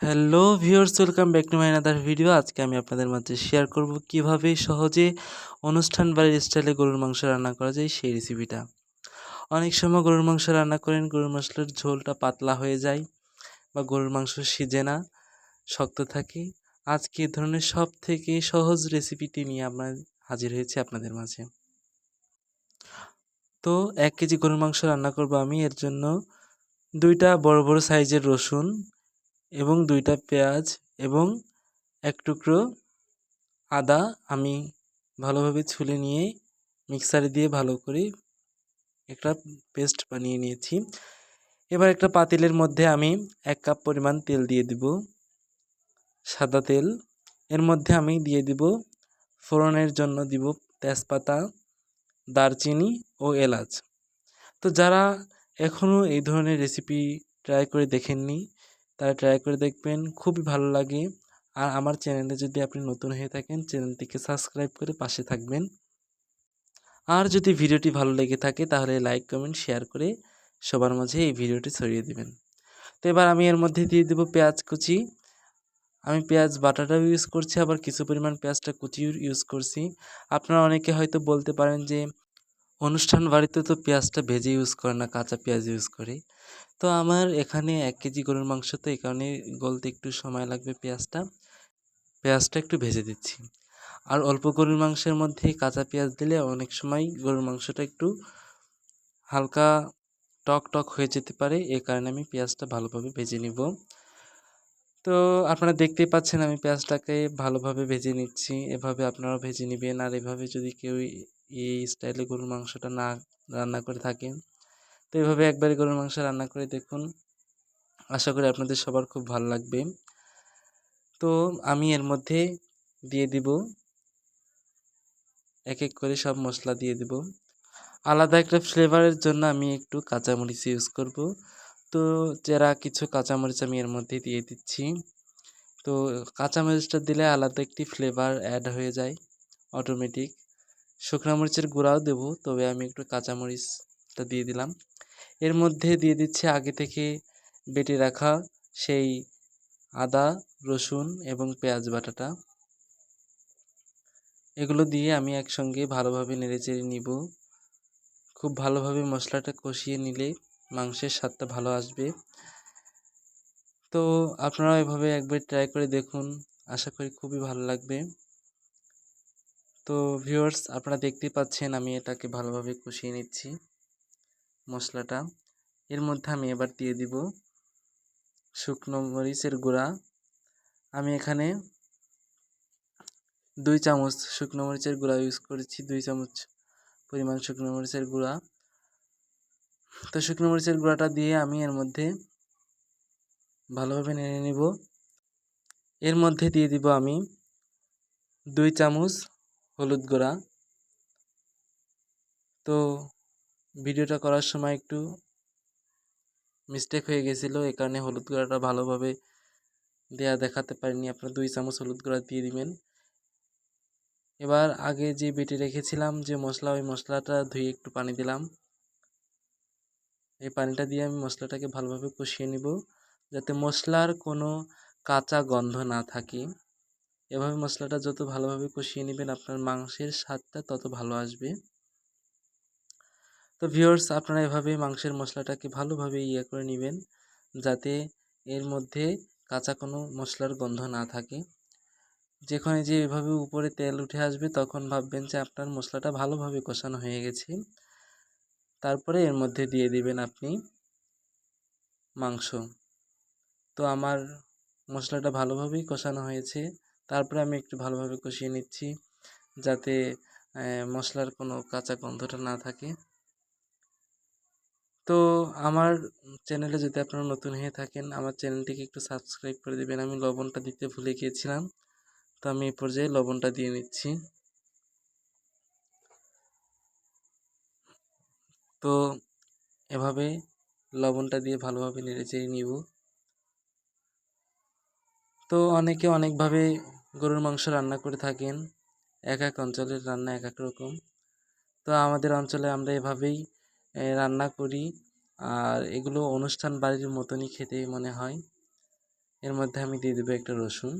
Hello viewers welcome back to my another video আজকে আমি আপনাদের মাঝে শেয়ার করব কীভাবে সহজে অনুষ্ঠান বাড়ির স্টাইলে গরুর মাংস রান্না করা যায় সেই রেসিপিটা অনেক সময় গরুর মাংস রান্না করেন, গরুর মাংসের ঝোলটা পাতলা হয়ে যায় বা গরুর মাংস সিজে না, শক্ত থাকে। আজকে এ ধরনের সব থেকে সহজ রেসিপিটি নিয়ে আপনার হাজির হয়েছে আপনাদের মাঝে। তো এক কেজি গরুর মাংস রান্না করব আমি, এর জন্য দুইটা বড় বড় সাইজের রসুন এবং দুইটা পেঁয়াজ এবং এক টুকরো আদা আমি ভালোভাবে ছুলে নিয়ে মিক্সারে দিয়ে ভালো করে একটা পেস্ট বানিয়ে নিয়েছি। এবার একটা পাতিলের মধ্যে আমি এক কাপ পরিমাণ তেল দিয়ে দিব, সাদা তেল। এর মধ্যে আমি দিয়ে দিব, ফোড়নের জন্য দিব তেজপাতা, দারচিনি ও এলাচ। তো যারা এখনও এই ধরনের রেসিপি ট্রাই করে দেখেননি তারা ট্রাই করে দেখবেন, খুবই ভালো লাগে। আর আমার চ্যানেলে যদি আপনি নতুন হয়ে থাকেন চ্যানেলটিকে সাবস্ক্রাইব করে পাশে থাকবেন। আর যদি ভিডিওটি ভালো লেগে থাকে, তাহলে লাইক কমেন্ট শেয়ার করে সবার মাঝে এই ভিডিওটি ছড়িয়ে দিবেন। তো এবার আমি এর মধ্যে দিয়ে দেবো পেঁয়াজ কুচি। আমি পেঁয়াজ বাটাটাও ইউজ করছি, আবার কিছু পরিমাণ পেঁয়াজটা কুচিও ইউজ করছি। আপনারা অনেকে হয়তো বলতে পারেন যে অনুষ্ঠান বাড়িতে তো পেঁয়াজটা ভেজে ইউজ করে না, কাঁচা পেঁয়াজ ইউজ করে। তো আমার এখানে এক কেজি গরুর মাংস তো এই কারণে গলতে একটু সময় লাগবে পেঁয়াজটা। পেঁয়াজটা একটু ভেজে দিচ্ছি। আর অল্প গরুর মাংসের মধ্যে কাঁচা পেঁয়াজ দিলে অনেক সময় গরুর মাংসটা একটু হালকা টক টক হয়ে যেতে পারে, এ কারণে আমি পেঁয়াজটা ভালোভাবে ভেজে নিব। তো আপনারা দেখতেই পাচ্ছেন আমি পেঁয়াজটাকে ভালোভাবে ভেজে নিচ্ছি, এভাবে আপনারাও ভেজে নেবেন। আর এভাবে যদি কেউ এই স্টাইলে গরুর মাংসটা না রান্না করে থাকেন তো এভাবে একবারে গরুর মাংস রান্না করে দেখুন। আশা করি আপনাদের সবার খুব ভালো লাগবে। তো আমি এর মধ্যে দিয়ে দিব এক এক করে সব মশলা দিয়ে দিব। আলাদা একটা ফ্লেভারের জন্য আমি একটু কাঁচামরিচ ইউজ করব। তো যারা কিছু কাঁচামরিচ আমি এর মধ্যে দিয়ে দিচ্ছি। তো কাঁচামরিচটা দিলে আলাদা একটি ফ্লেভার অ্যাড হয়ে যায়, অটোমেটিক। শুকনো মরিচের গুঁড়াও দেবো, তবে আমি একটু কাঁচামরিচটা দিয়ে দিলাম। এর মধ্যে দিয়ে দিচ্ছে আগে থেকে বেটে রাখা সেই আদা, রসুন এবং পেঁয়াজ বাটাটা। এগুলো দিয়ে আমি একসঙ্গে ভালোভাবে নেড়েচেড়ে নিব। খুব ভালোভাবে মশলাটা কষিয়ে নিলে মাংসের স্বাদটা ভালো আসবে। তো আপনারা এভাবে একবার ট্রাই করে দেখুন। আশা করি খুবই ভালো লাগবে। তো ভিউয়ার্স আপনারা দেখতেই পাচ্ছেন আমি এটাকে ভালোভাবে কষিয়ে নিচ্ছি মশলাটা। এর মধ্যে আমি এবার দিয়ে দিব শুকনো মরিচের গুঁড়া। আমি এখানে দুই চামচ শুকনো মরিচের গুঁড়া ইউজ করেছি, দুই চামচ পরিমাণ শুকনো মরিচের গুঁড়া। তো শুকনো মরিচের গুঁড়াটা দিয়ে আমি এর মধ্যে ভালোভাবে নেড়ে নিব। এর মধ্যে দিয়ে দিব আমি দুই চামচ হলুদ গুঁড়া। তো ভিডিওটা করার সময় একটু মিস্টেক হয়ে গেছিল এ কারণে হলুদ গুঁড়াটা ভালোভাবে দেয়া দেখাতে পারিনি। আপনারা দুই চামচ হলুদ গুঁড়া দিয়ে দিবেন। এবার আগে যে বেটে রেখেছিলাম যে মশলা, ওই মশলাটা ধুয়ে একটু পানি দিলাম। এই পানিটা দিয়ে আমি মশলাটাকে ভালোভাবে কষিয়ে নিব, যাতে মশলার কোনো কাঁচা গন্ধ না থাকে। এভাবে মশলাটা যত ভালোভাবে কষিয়ে নেবেন, আপনার মাংসের স্বাদটা তত ভালো আসবে। তো ভিউয়ার্স আপনারা এভাবে মাংসের মশলাটাকে ভালোভাবে ইয়ে করে নেবেন, যাতে এর মধ্যে কাঁচা কোনো মশলার গন্ধ না থাকে। যেখানে যে এভাবে উপরে তেল উঠে আসবে, তখন ভাববেন যে আপনার মশলাটা ভালোভাবে কষানো হয়ে গেছে। তারপরে এর মধ্যে দিয়ে দিবেন আপনি মাংস। তো আমার মশলাটা ভালোভাবেই কষানো হয়েছে। তারপরে আমি একটু ভালোভাবে কষিয়ে নিচ্ছি যাতে মশলার কোনো কাঁচা গন্ধটা না থাকে। তো আমার চ্যানেলে যদি আপনারা নতুন হয়ে থাকেন, আমার চ্যানেলটিকে একটু সাবস্ক্রাইব করে দেবেন। আমি লবণটা দিতে ভুলে গিয়েছিলাম, তো আমি এই পর্যায়ে লবণটা দিয়ে নিচ্ছি। তো এভাবে লবণটা দিয়ে ভালোভাবে নেড়ে চেড়ে নিব। তো অনেকে অনেকভাবে গরুর মাংস রান্না করে থাকেন। এক এক অঞ্চলের রান্না এক এক রকম। তো আমাদের অঞ্চলে আমরা এভাবেই রান্না করি। আর এগুলো অনুষ্ঠান বাড়ির মতনই খেতে মনে হয়। এর মধ্যে আমি দিয়ে দেবো একটা রসুন।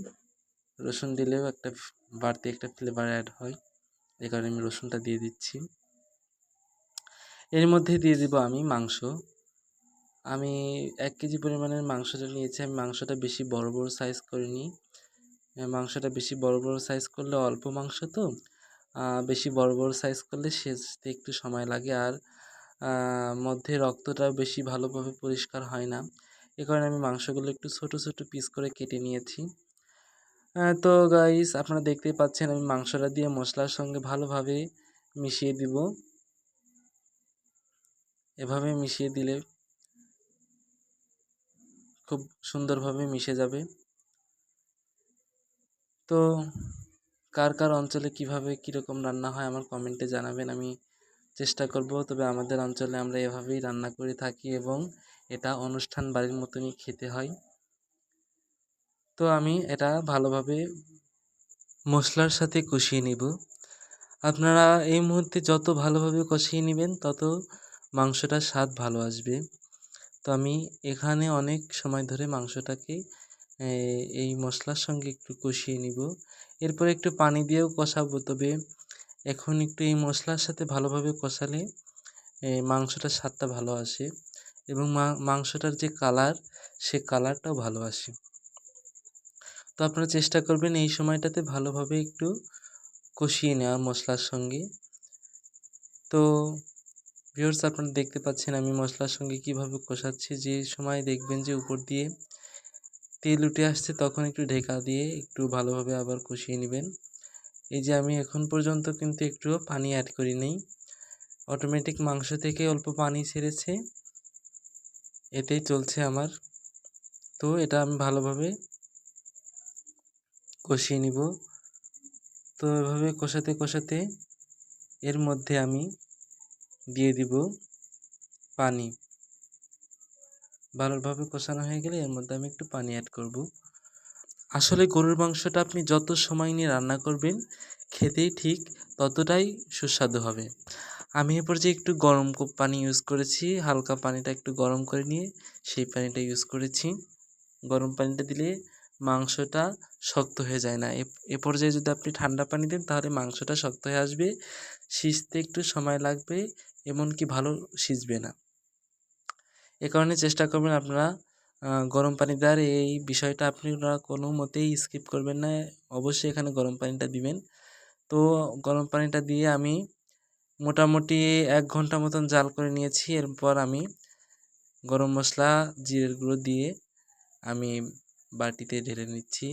রসুন দিলেও একটা বাড়তি একটা ফ্লেভার অ্যাড হয়। এই কারণে আমি রসুনটা দিয়ে দিচ্ছি। এর মধ্যে দিয়ে দিব আমি মাংস। আমি এক কেজি পরিমাণের মাংসটা নিয়েছি, আমি মাংসটা বেশি বড় বড় সাইজ করিনি। মাংসটা বেশি বড় বড় সাইজ করলে অল্প মাংস তো বেশি বড় বড় সাইজ করলে সেচতে একটু সময় লাগে আর মধ্যে রক্তটাও বেশি ভালোভাবে পরিষ্কার হয় না। এ কারণে আমি মাংসগুলো একটু ছোট ছোট পিস করে কেটে নিয়েছি। তো গাইস আপনারা দেখতেই পাচ্ছেন আমি মাংসটা দিয়ে মশলার সঙ্গে ভালোভাবে মিশিয়ে দিব। এভাবে মিশিয়ে দিলে খুব সুন্দরভাবে মিশে যাবে। তো কার কার অঞ্চলে কীভাবে কীরকম রান্না হয় আমার কমেন্টে জানাবেন, আমি চেষ্টা করব। তবে আমাদের অঞ্চলে আমরা এভাবেই রান্না করে থাকি এবং এটা অনুষ্ঠান বাড়ির মতনই খেতে হয়। তো আমি এটা ভালোভাবে মশলার সাথে কষিয়ে নিব। আপনারা এই মুহূর্তে যত ভালোভাবে কষিয়ে নেবেন, তত মাংসটার স্বাদ ভালো আসবে। তো আমি এখানে অনেক সময় ধরে মাংসটাকে এই মশলার সঙ্গে একটু কষিয়ে নিব। এরপর একটু পানি দিয়েও কষাবো, তবে এখন একটু এই মশলার সাথে ভালোভাবে কষালে মাংসটার স্বাদটা ভালো আসে এবং মাংসটার যে কালার, সে কালারটাও ভালো আসে। তো আপনারা চেষ্টা করবেন এই সময়টাতে ভালোভাবে একটু কষিয়ে নেওয়া মশলার সঙ্গে। তো ভিউয়ার্স আপনারা দেখতে পাচ্ছেন আমি মশলার সঙ্গে কীভাবে কষাচ্ছি। যে সময় দেখবেন যে উপর দিয়ে তেল উঠে আসছে, তখন একটু ঢেকা দিয়ে একটু ভালোভাবে আবার কষিয়ে নেবেন। এই যে আমি এখন পর্যন্ত কিন্তু একটুও পানি অ্যাড করি নেই। অটোমেটিক মাংস থেকে অল্প পানি ছেড়েছে। এতেই চলছে আমার। তো এটা আমি ভালোভাবে কষিয়ে নিব। তো এভাবে কষাতে কষাতে এর মধ্যে আমি দিয়ে দিব পানি। ভালোভাবে কষানো হয়ে গেলে এর মধ্যে আমি একটু পানি অ্যাড করব। আসলে গরুর মাংসটা আপনি যত সময় নিয়ে রান্না করবেন, খেতেই ঠিক ততটাই সুস্বাদু হবে। আমি এ পর্যায়ে একটু গরম পানি ইউজ করেছি, হালকা পানিটা একটু গরম করে নিয়ে সেই পানিটা ইউজ করেছি। গরম পানিটা দিলে মাংসটা শক্ত হয়ে যায় না। এ- পর্যায়ে যদি আপনি ঠান্ডা পানি দেন তাহলে মাংসটা শক্ত হয়ে আসবে, সিজতে একটু সময় লাগবে এমনকি ভালো সিজবে না। এ কারণে চেষ্টা করবেন আপনারা গরম পানি দেওয়ার। এই বিষয়টা আপনারা কোনো মতেই স্কিপ করবেন না। অবশ্যই এখানে গরম পানিটা দিবেন। তো গরম পানিটা দিয়ে আমি মোটামুটি এক ঘণ্টা মতন জাল করে নিয়েছি। এরপর আমি গরম মশলা, জিরের গুঁড়ো দিয়ে আমি বাটিতে ঢেলে নিচ্ছি।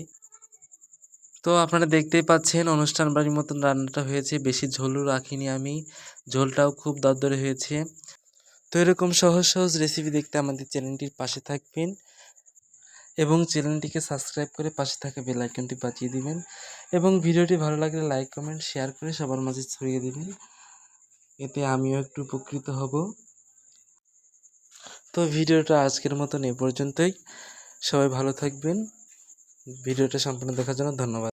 তো আপনারা দেখতেই পাচ্ছেন অনুষ্ঠান বাড়ির মতন রান্নাটা হয়েছে। বেশি ঝোলও রাখিনি আমি। ঝোলটাও খুব দরদরে হয়েছে। তো এরকম সহজ সহজ রেসিপি দেখতে আমাদের চ্যানেলটির পাশে থাকবেন এবং চ্যানেলটিকে সাবস্ক্রাইব করে পাশে থাকা বেল আইকনটি বাজিয়ে দিবেন এবং ভিডিওটি ভালো লাগলে লাইক কমেন্ট শেয়ার করে সবার মাঝে ছড়িয়ে দিবেন। এতে আমিও একটু উপকৃত হব। তো ভিডিওটা আজকের মতন এ পর্যন্তই। সবাই ভালো থাকবেন। ভিডিওটা সম্পূর্ণ দেখার জন্য ধন্যবাদ।